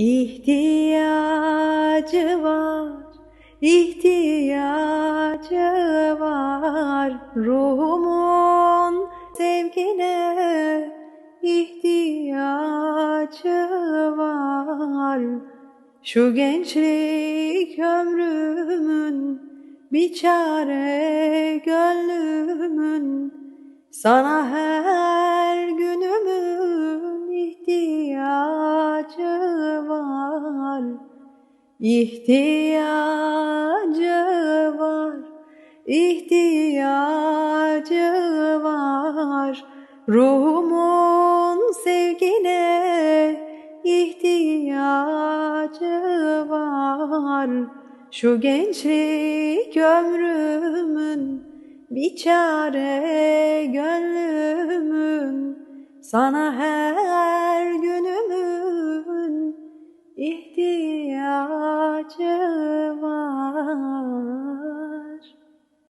İhtiyacı var, ihtiyacı var ruhumun sevgine ihtiyacı var. Şu gençlik ömrümün bir çare gönlümün sana her günümün ihtiyacı. İhtiyacı var, ihtiyacı var. Ruhumun sevgine ihtiyacı var. Şu gençlik ömrümün bir çare gönlümün sana her günümün ihtiyacı